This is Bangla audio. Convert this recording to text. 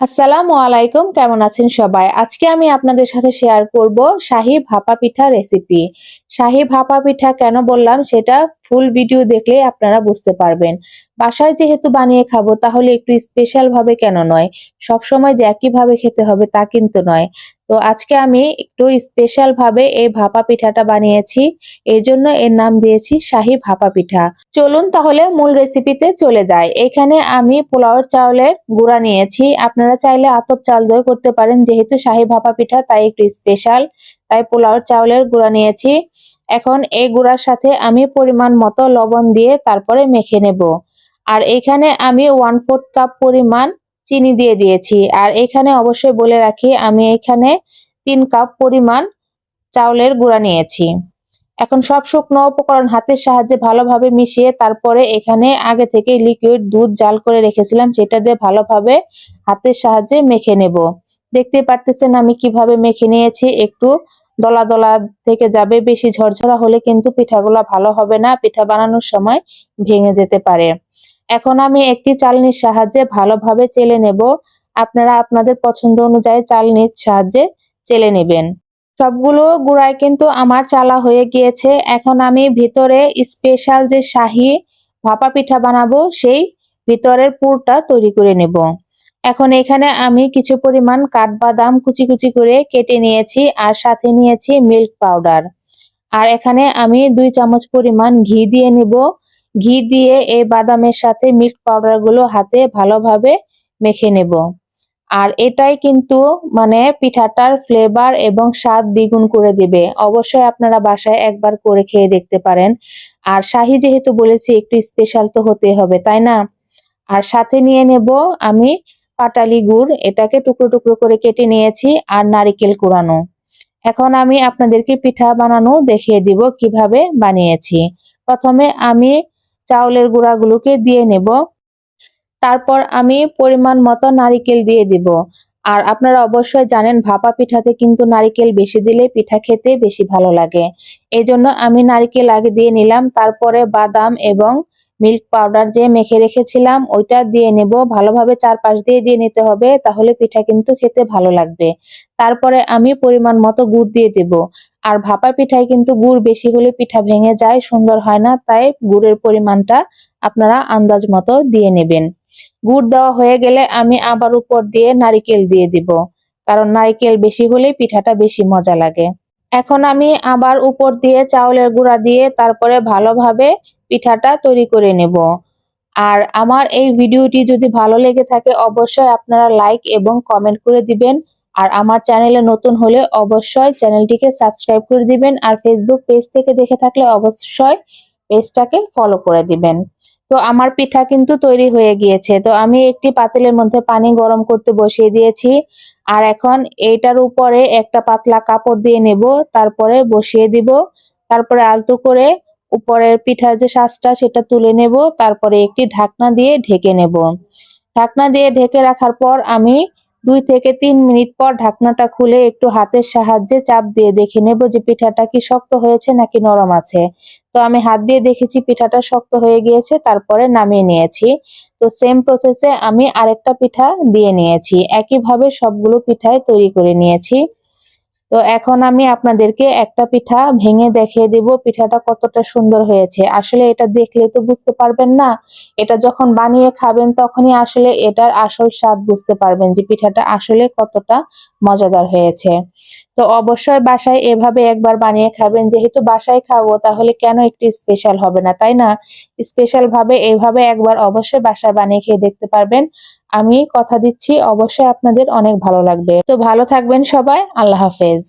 আসসালামু আলাইকুম, কেমন আছেন সবাই? আজকে আমি আপনাদের সাথে শেয়ার করব শাহী ভাপা পিঠা রেসিপি শাহী ভাপা পিঠা কেন বললাম সেটা ফুল ভিডিও দেখলে আপনারা বুঝতে পারবেন। বাসায় যেহেতু বানিয়ে খাব, তাহলে একটু স্পেশাল ভাবে কেন নয়? সবসময় যে একই ভাবে খেতে হবে তা কিন্তু নয়। তো আজকে আমি একটু স্পেশাল ভাবে এই ভাপা পিঠাটা বানিয়েছি। এই জন্য এর নাম দিয়েছি শাহী ভাপা পিঠা। চলুন তাহলে মূল রেসিপিতে চলে যাই। এখানে আমি পোলাওয়ের চাউলের গুঁড়া নিয়েছি। আপনারা চাইলে আতপ চাল দই করতে পারেন। যেহেতু শাহী ভাপা পিঠা, তাই একটু স্পেশাল তাই পোলাওয়ের চাউলের গুঁড়া নিয়েছি। এখন এই গুঁড়ার সাথে আমি পরিমাণ মতো লবণ দিয়ে তারপরে মেখে নেব। আর এখানে আমি ওয়ান ফোর্থ কাপ পরিমাণ চিনি দিয়ে দিয়েছি। আর এখানে অবশ্যই বলে রাখি, আমি এখানে তিন কাপ পরিমাণ চাউলের গুঁড়া নিয়েছি। এখন সব শুকনো উপকরণ হাতের সাহায্যে ভালোভাবে মিশিয়ে তারপরে এখানে আগে থেকে লিকুইড দুধ জাল করে রেখেছিলাম, সেটা দিয়ে ভালোভাবে হাতের সাহায্যে মেখে নেব। দেখতে পারতেছেন আমি কীভাবে মেখে নিয়েছি, একটু দলা দলা থেকে যাবে, বেশি ঝরঝরা হলে কিন্তু পিঠাগুলো ভালো হবে না, পিঠা বানানোর সময় ভেঙে যেতে পারে। এখন আমি একটি চালনির সাহায্যে ভালোভাবে চেলে নেব। আপনারা আপনাদের পছন্দ অনুযায়ী চালনির সাহায্যে চেলে নেবেন। সবগুলো গুঁড়ায় কিন্তু আমার চালা হয়ে গিয়েছে। এখন আমি ভিতরে স্পেশাল যে শাহি ভাপা পিঠা বানাবো, সেই ভিতরের পুরটা তৈরি করে নেব। এখন এখানে আমি কিছু পরিমাণ কাঠবাদাম কুচি কুচি করে কেটে নিয়েছি আর সাথে নিয়েছি মিল্ক পাউডার। আর এখানে আমি দুই চামচ পরিমাণ ঘি দিয়ে নিব। ঘি দিয়ে এই বাদামের সাথে মিল্ক পাউডারগুলো হাতে ভালোভাবে মেখে নেব। আর এটাই কিন্তু মানে পিঠাটার ফ্লেভার এবং স্বাদ দ্বিগুণ করে দেবে। অবশ্যই আপনারা বাসায় একবার করে খেয়ে দেখতে পারেন। আর শাহি যেহেতু বলেছি একটু স্পেশাল তো হতে হবে, তাই না? আর সাথে নিয়ে নেব আমি পাটালি গুড়। এটাকে টুকরো টুকরো করে কেটে নিয়েছি আর নারিকেল কুড়ানো। এখন আমি আপনাদেরকে পিঠা বানানো দেখিয়ে দিব কীভাবে বানিয়েছি। প্রথমে আমি চাউলের গুঁড়াগুলোকে দিয়ে নেব। তারপর আমি পরিমাণ মতো নারিকেল দিয়ে দিব। আর আপনারা অবশ্যই জানেন, ভাপা পিঠাতে কিন্তু নারিকেল বেশি দিলে পিঠা খেতে বেশি ভালো লাগে। এই জন্য আমি নারিকেল আগে দিয়ে নিলাম, তারপরে বাদাম এবং মিল্ক পাউডার যে মেখে রেখেছিলাম, ওইটা দিয়ে নেব। ভালোভাবে চারপাশ দিয়ে দিয়ে নিতে হবে, তাহলে পিঠা কিন্তু খেতে ভালো লাগবে। তারপরে আমি পরিমাণ মতো গুড় দিয়ে দেব। আর ভাপা পিঠায় কিন্তু গুড় বেশি হলে পিঠা ভেঙে যায়, সুন্দর হয় না, তাই গুড়ের পরিমাণটা আপনারা আন্দাজ মতো দিয়ে নেবেন। গুড় দেওয়া হয়ে গেলে আমি আবার উপর দিয়ে নারিকেল দিয়ে দিব, কারণ নারিকেল বেশি হলে পিঠাটা বেশি মজা লাগে। এখন আমি আবার উপর দিয়ে চাউলের গুঁড়া দিয়ে তারপরে ভালোভাবে পিঠাটা তৈরি করে নেব। আর আমার এই ভিডিওটি যদি ভালো লেগে থাকে, অবশ্যই আপনারা লাইক এবং কমেন্ট করে দিবেন। আর আমার চ্যানেলে নতুন হলে অবশ্যই চ্যানেলটিকে সাবস্ক্রাইব করে দিবেন আর ফেসবুক পেজ থেকে দেখে থাকলে অবশ্যই পেজটাকে ফলো করে দিবেন। তো আমার পিঠা কিন্তু তৈরি হয়ে গিয়েছে। তো আমি একটি পাতিলের মধ্যে পানি গরম করতে বসিয়ে দিয়েছি। আর এখন এইটার উপরে একটা পাতলা কাপড় দিয়ে নেব, তারপরে বসিয়ে দিব। তারপরে আলতো করে উপরের পিঠার যে শ্বাসটা সেটা তুলে নেব। তারপরে একটি ঢাকনা দিয়ে ঢেকে নেব। ঢাকনা দিয়ে ঢেকে রাখার পর আমি দুই থেকে তিন মিনিট পর ঢাকনাটা খুলে একটু হাতের সাহায্যে চাপ দিয়ে দেখে নেব যে পিঠাটা কি শক্ত হয়েছে নাকি নরম আছে। তো আমি হাত দিয়ে দেখেছি পিঠাটা শক্ত হয়ে গিয়েছে, তারপরে নামিয়ে নিয়েছি। তো সেম প্রসেসে আমি আরেকটা পিঠা দিয়ে নিয়েছি। একইভাবে সবগুলো পিঠায় তৈরি করে নিয়েছি। তো এখন আমি আপনাদেরকে একটা পিঠা ভেঙে দেখিয়ে দেব, পিঠাটা কতটা সুন্দর হয়েছে। আসলে এটা দেখলে তো বুঝতে পারবেন না, এটা যখন বানিয়ে খাবেন তখনই আসলে এটার আসল স্বাদ বুঝতে পারবেন যে পিঠাটা আসলে কতটা মজাদার হয়েছে। তো অবশ্যই বাসায় এভাবে একবার বানিয়ে খাবেন। যেহেতু বাসায় খাব, তাহলে কেন একটু স্পেশাল হবে না, তাই না? স্পেশাল ভাবে এভাবে একবার অবশ্যই বাসায় বানিয়ে খেয়ে দেখতে পারবেন। আমি কথা দিচ্ছি, অবশ্যই আপনাদের অনেক ভালো লাগবে। তো ভালো থাকবেন সবাই, আল্লাহ হাফেজ।